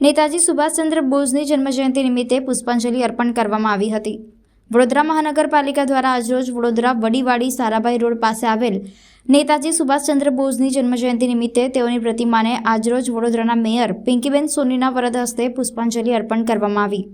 નેતાજી સુભાષચંદ્ર બોઝની જન્મજયંતિ નિમિત્તે પુષ્પાંજલિ અર્પણ કરવામાં આવી હતી. વડોદરા મહાનગરપાલિકા દ્વારા આજરોજ વડોદરા વડીવાડી સારાભાઈ રોડ પાસે આવેલ નેતાજી સુભાષચંદ્ર બોઝની જન્મજયંતિ નિમિત્તે તેઓની પ્રતિમાને આજરોજ વડોદરાના મેયર પિંકીબેન સોનીના વરદ હસ્તે પુષ્પાંજલિ અર્પણ કરવામાં આવી.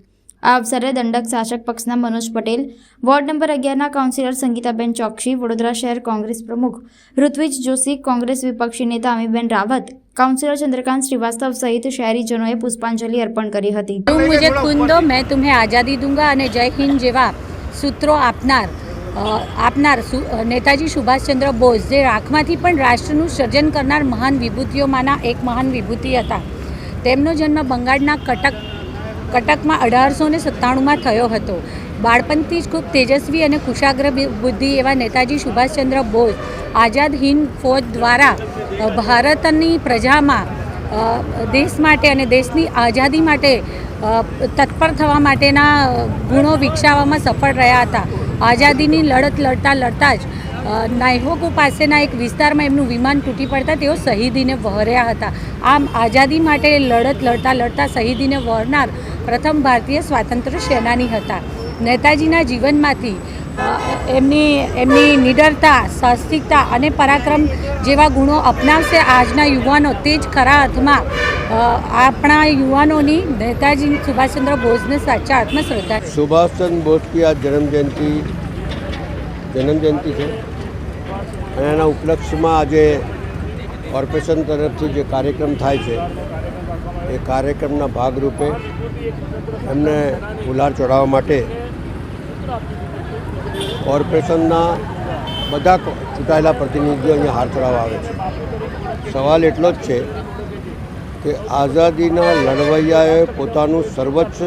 આ અવસરે દંડક શાસક પક્ષના મનોજ પટેલ, વોર્ડ નંબર અગિયારના કાઉન્સિલર સંગીતાબેન ચોકસી, વડોદરા શહેર કોંગ્રેસ પ્રમુખ ઋત્વિજ જોશી, કોંગ્રેસ વિપક્ષી નેતા અમીબેન રાવત, કાઉન્સિલર ચંદ્રકાંત શ્રીવાસ્તવ સહિત શહેરીજનોએ પુષ્પાંજલિ અર્પણ કરી હતી. તું મુજે ખૂન દો મેં તુમ્હે આઝાદી દુંગા અને જય હિન્દ જેવા સૂત્રો આપનાર આપનાર નેતાજી સુભાષચંદ્ર બોઝ, જે રાખમાંથી પણ રાષ્ટ્રનું સર્જન કરનાર મહાન વિભૂતિઓમાંના એક મહાન વિભૂતિ હતા. તેમનો જન્મ બંગાળના કટક કટકમાં અઢારસો ને સત્તાણુંમાં થયો હતો. બાળપણથી જ ખૂબ તેજસ્વી અને કુશાગ્ર બુદ્ધિ એવા નેતાજી સુભાષચંદ્ર બોઝ આઝાદ હિન્દ ફૌજ દ્વારા ભારતની પ્રજામાં દેશ માટે અને દેશની આઝાદી માટે તત્પર થવા માટેના ગુણો વિકસાવવામાં સફળ રહ્યા હતા. આઝાદીની લડત લડતા લડતા જ નાયહોગો પાસેના એક વિસ્તારમાં એમનું વિમાન તૂટી પડતા તેઓ શહીદીને વહર્યા હતા. આમ આઝાદી માટે લડત લડતા લડતા શહીદીને વહરનાર પ્રથમ ભારતીય સ્વાતંત્ર્ય સેનાની હતા. નેતાજીના જીવનમાંથી એમની એમની નિડરતા, સાહસિકતા અને પરાક્રમ જેવા ગુણો અપનાવશે આજના યુવાનો તે જ ખરા અર્થમાં આપણા યુવાનોની નેતાજી સુભાષચંદ્ર બોઝને સાચા આત્મશ્રદ્ધા સુભાષચંદ્ર બોઝ જન્મજયંતિ જન્મજયંતિ છે. અને એના ઉપલક્ષમાં આજે કોર્પોરેશન તરફથી જે કાર્યક્રમ થાય છે, એ કાર્યક્રમના ભાગરૂપે એમને ગુલાલ ચડાવવા માટે કોર્પોરેશનના બધા ચૂંટાયેલા પ્રતિનિધિઓ અહીંયા હાર ચડાવવા આવે છે. સવાલ એટલો જ છે કે આઝાદીના લડવૈયાએ પોતાનું સર્વોચ્ચ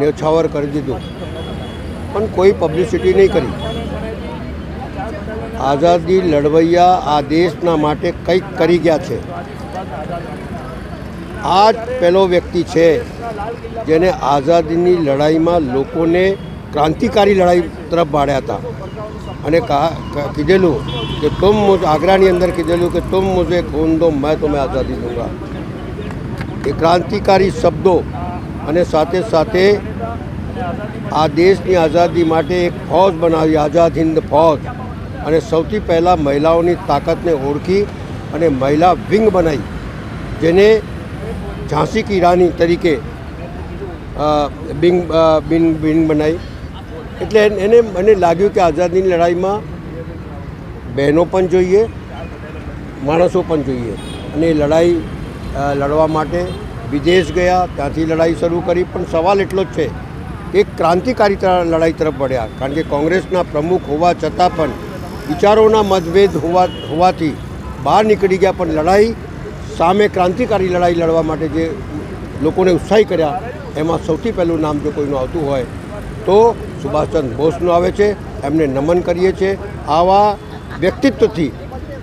ન્યોછાવર કરી દીધું, પણ કોઈ પબ્લિસિટી નહીં કરી. આઝાદી લડવૈયા આ દેશના માટે કંઈક કરી ગયા છે. આ જ પહેલો વ્યક્તિ છે જેને આઝાદીની લડાઈમાં લોકોને ક્રાંતિકારી લડાઈ તરફ ભાડ્યા હતા. અને કીધેલું કે તુમ મુજ, આગ્રાની અંદર કીધેલું કે તુમ મુજે ખૂન દો, મેં તમે આઝાદી દૂંગા એ ક્રાંતિકારી શબ્દો અને સાથે સાથે આ દેશની આઝાદી માટે એક ફોજ બનાવી, આઝાદ હિન્દ ફોજ. અને સૌથી પહેલાં મહિલાઓની તાકાતને ઓળખી અને મહિલા વિંગ બનાવી જેને ઝાંસી કી રાની તરીકે બિંગ બિંગ બિંગ બિન બિન બનાવી એટલે એને મને લાગ્યું કે આઝાદીની લડાઈમાં બહેનો પણ જોઈએ, માણસો પણ જોઈએ. અને લડાઈ લડવા માટે વિદેશ ગયા, ત્યાંથી લડાઈ શરૂ કરી. પણ સવાલ એટલો જ છે એક ક્રાંતિકારી લડાઈ તરફ વળ્યા, કારણ કે કોંગ્રેસના પ્રમુખ હોવા છતાં પણ વિચારોના મતભેદ હોવા હોવાથી બહાર નીકળી ગયા પણ લડાઈ, સામે ક્રાંતિકારી લડાઈ લડવા માટે જે લોકોને ઉત્સાહી કર્યા, એમાં સૌથી પહેલું નામ જો કોઈનું આવતું હોય તો સુભાષચંદ્ર બોઝનું આવે છે. એમને નમન કરીએ છીએ આવા વ્યક્તિત્વથી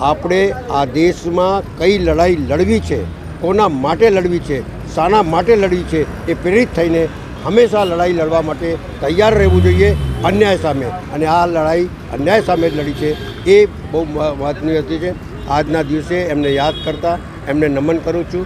આપણે આ દેશમાં કઈ લડાઈ લડવી છે, કોના માટે લડવી છે, શાના માટે લડવી છે એ પ્રેરિત થઈને હંમેશા લડાઈ લડવા માટે તૈયાર રહેવું જોઈએ. અન્યાય સામે. અને આ લડાઈ અન્યાય સામે જ લડી છે. એ બહુ વાતની હતી છે. આજના દિવસે એમને યાદ કરતા, એમને નમન કરું છું.